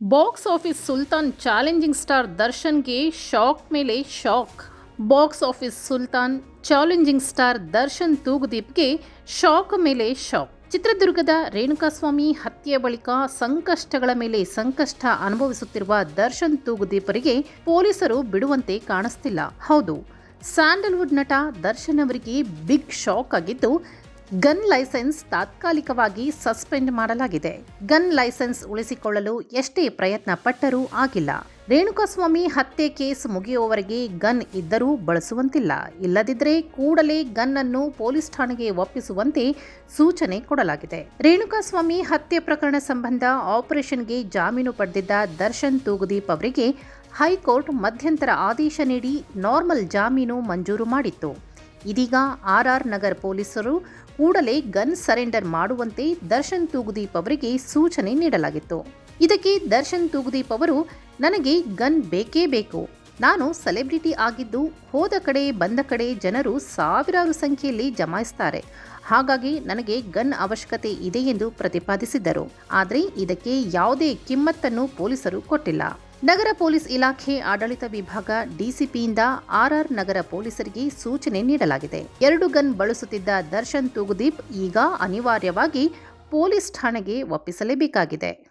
Box office Sultan challenging star ದರ್ಶನ್ಗೆ shock ಮೇಲೆ shock. Box office Sultan challenging star Darshan ತೂಗುದೀಪ್ಗೆ shock ಮೇಲೆ shock. ಚಿತ್ರದುರ್ಗದ ರೇಣುಕಾಸ್ವಾಮಿ ಹತ್ಯೆ ಬಳಿಕ ಸಂಕಷ್ಟಗಳ ಮೇಲೆ ಸಂಕಷ್ಟ ಅನುಭವಿಸುತ್ತಿರುವ ದರ್ಶನ್ ತೂಗುದೀಪರಿಗೆ ಪೊಲೀಸರು ಬಿಡುವಂತೆ ಕಾಣಿಸ್ತಿಲ್ಲ. ಹೌದು, ಸ್ಯಾಂಡಲ್ವುಡ್ ನಟ ದರ್ಶನ್ ಅವರಿಗೆ ಬಿಗ್ ಶಾಕ್ ಆಗಿದ್ದು ಗನ್ ಲೈಸೆನ್ಸ್ ತಾತ್ಕಾಲಿಕವಾಗಿ ಸಸ್ಪೆಂಡ್ ಮಾಡಲಾಗಿದೆ. ಗನ್ ಲೈಸೆನ್ಸ್ ಉಳಿಸಿಕೊಳ್ಳಲು ಎಷ್ಟೇ ಪ್ರಯತ್ನ ಪಟ್ಟರೂ ಆಗಿಲ್ಲ. ರೇಣುಕಾಸ್ವಾಮಿ ಹತ್ಯೆ ಕೇಸ್ ಮುಗಿಯುವವರೆಗೆ ಗನ್ ಇದ್ದರೂ ಬಳಸುವಂತಿಲ್ಲ. ಇಲ್ಲದಿದ್ದರೆ ಕೂಡಲೇ ಗನ್ ಅನ್ನು ಪೊಲೀಸ್ ಠಾಣೆಗೆ ಒಪ್ಪಿಸುವಂತೆ ಸೂಚನೆ ಕೊಡಲಾಗಿದೆ. ರೇಣುಕಾಸ್ವಾಮಿ ಹತ್ಯೆ ಪ್ರಕರಣ ಸಂಬಂಧ ಆಪರೇಷನ್ಗೆ ಜಾಮೀನು ಪಡೆದಿದ್ದ ದರ್ಶನ್ ತೂಗುದೀಪ್ ಅವರಿಗೆ ಹೈಕೋರ್ಟ್ ಮಧ್ಯಂತರ ಆದೇಶ ನೀಡಿ ನಾರ್ಮಲ್ ಜಾಮೀನು ಮಂಜೂರು ಮಾಡಿತ್ತು. ಇದೀಗ ಆರ್ಆರ್ ನಗರ್ ಪೊಲೀಸರು ಕೂಡಲೇ ಗನ್ ಸರೆಂಡರ್ ಮಾಡುವಂತೆ ದರ್ಶನ್ ತೂಗುದೀಪ್ ಅವರಿಗೆ ಸೂಚನೆ ನೀಡಲಾಗಿತ್ತು. ಇದಕ್ಕೆ ದರ್ಶನ್ ತೂಗುದೀಪ್ ಅವರು, ನನಗೆ ಗನ್ ಬೇಕೇ ಬೇಕು. ನಾನು ಸೆಲೆಬ್ರಿಟಿ ಆಗಿದ್ದು ಹೋದ ಕಡೆ ಬಂದ ಕಡೆ ಜನರು ಸಾವಿರಾರು ಸಂಖ್ಯೆಯಲ್ಲಿ ಜಮಾಯಿಸ್ತಾರೆ. ಹಾಗಾಗಿ ನನಗೆ ಗನ್ ಅವಶ್ಯಕತೆ ಇದೆ ಎಂದು ಪ್ರತಿಪಾದಿಸಿದ್ದರು. ಆದರೆ ಇದಕ್ಕೆ ಯಾವುದೇ ಕಿಮ್ಮತ್ತನ್ನು ಪೊಲೀಸರು ಕೊಟ್ಟಿಲ್ಲ. ನಗರ ಪೊಲೀಸ್ ಇಲಾಖೆ ಆಡಳಿತ ವಿಭಾಗ ಡಿಸಿಪಿಯಿಂದ ಆರ್ಆರ್ ನಗರ ಪೊಲೀಸರಿಗೆ ಸೂಚನೆ ನೀಡಲಾಗಿದೆ. ಎರಡು ಗನ್ ಬಳಸುತ್ತಿದ್ದ ದರ್ಶನ್ ತೂಗುದೀಪ್ ಈಗ ಅನಿವಾರ್ಯವಾಗಿ ಪೊಲೀಸ್ ಠಾಣೆಗೆ ಒಪ್ಪಿಸಲೇಬೇಕಾಗಿದೆ.